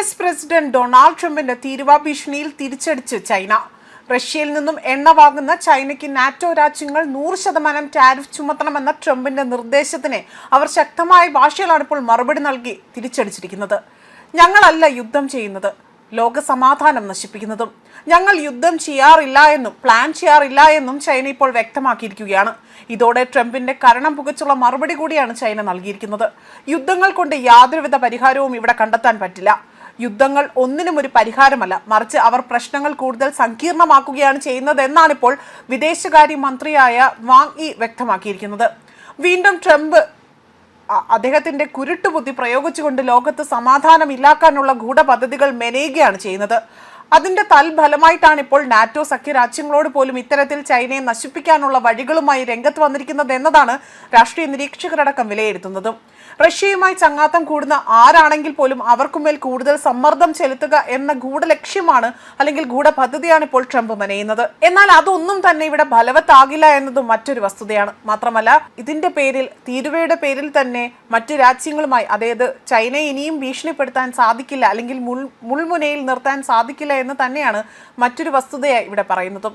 S president Donald ട്രംപിന്റെ തീരുവ ഭീഷണിയിൽ തിരിച്ചടിച്ച് China. റഷ്യയിൽ നിന്നും എണ്ണ വാങ്ങുന്ന ചൈനയ്ക്ക് നാറ്റോ രാജ്യങ്ങൾ നൂറ് ശതമാനം ടാരിഫ് ചുമത്തണമെന്ന ട്രംപിന്റെ നിർദ്ദേശത്തിന് അവർ ശക്തമായ ഭാഷയിലാണ് ഇപ്പോൾ മറുപടി നൽകി തിരിച്ചടിച്ചിരിക്കുന്നത്. ഞങ്ങളല്ല യുദ്ധം ചെയ്യുന്നത് ലോക സമാധാനം നശിപ്പിക്കുന്നതും. ഞങ്ങൾ യുദ്ധം ചെയ്യാറില്ല എന്നും പ്ലാൻ ചെയ്യാറില്ല എന്നും ചൈന ഇപ്പോൾ വ്യക്തമാക്കിയിരിക്കുകയാണ്. ഇതോടെ ട്രംപിന്റെ കരണം പുകച്ചുള്ള മറുപടി കൂടിയാണ് ചൈന നൽകിയിരിക്കുന്നത്. യുദ്ധങ്ങൾ കൊണ്ട് യാതൊരുവിധ പരിഹാരവും ഇവിടെ കണ്ടെത്താൻ പറ്റില്ല. യുദ്ധങ്ങൾ ഒന്നിനും ഒരു പരിഹാരമല്ല. മറിച്ച് അവർ പ്രശ്നങ്ങൾ കൂടുതൽ സങ്കീർണമാക്കുകയാണ് ചെയ്യുന്നത് എന്നാണ് ഇപ്പോൾ വിദേശകാര്യ മന്ത്രിയായ വാങ് ഇ വ്യക്തമാക്കിയിരിക്കുന്നത്. വീണ്ടും ട്രംപ് അദ്ദേഹത്തിന്റെ കുരുട്ടുബുദ്ധി പ്രയോഗിച്ചുകൊണ്ട് ലോകത്ത് സമാധാനം ഇല്ലാക്കാനുള്ള ഗൂഢപദ്ധതികൾ മെനയുകയാണ് ചെയ്യുന്നത്. അതിന്റെ തൽഫലമായിട്ടാണ് ഇപ്പോൾ നാറ്റോ സഖ്യരാജ്യങ്ങളോട് പോലും ഇത്തരത്തിൽ ചൈനയെ നശിപ്പിക്കാനുള്ള വഴികളുമായി രംഗത്ത് വന്നിരിക്കുന്നത് എന്നതാണ് രാഷ്ട്രീയ നിരീക്ഷകരടക്കം വിലയിരുത്തുന്നത്. റഷ്യയുമായി ചങ്ങാത്തം കൂടുന്ന ആരാണെങ്കിൽ പോലും അവർക്കുമേൽ കൂടുതൽ സമ്മർദ്ദം ചെലുത്തുക എന്ന ഗൂഢലക്ഷ്യമാണ് അല്ലെങ്കിൽ ഗൂഢപദ്ധതിയാണ് ഇപ്പോൾ ട്രംപ് മെനയുന്നത്. എന്നാൽ അതൊന്നും തന്നെ ഇവിടെ ഫലവത്താകില്ല എന്നതും മറ്റൊരു വസ്തുതയാണ്. മാത്രമല്ല ഇതിന്റെ പേരിൽ തീരുവയുടെ പേരിൽ തന്നെ മറ്റു രാജ്യങ്ങളുമായി അതായത് ചൈനയെ ഇനിയും ഭീഷണിപ്പെടുത്താൻ സാധിക്കില്ല അല്ലെങ്കിൽ മുൾ മുൾമുനയിൽ നിർത്താൻ സാധിക്കില്ല എന്ന് തന്നെയാണ് മറ്റൊരു വസ്തുതയായി ഇവിടെ പറയുന്നതും.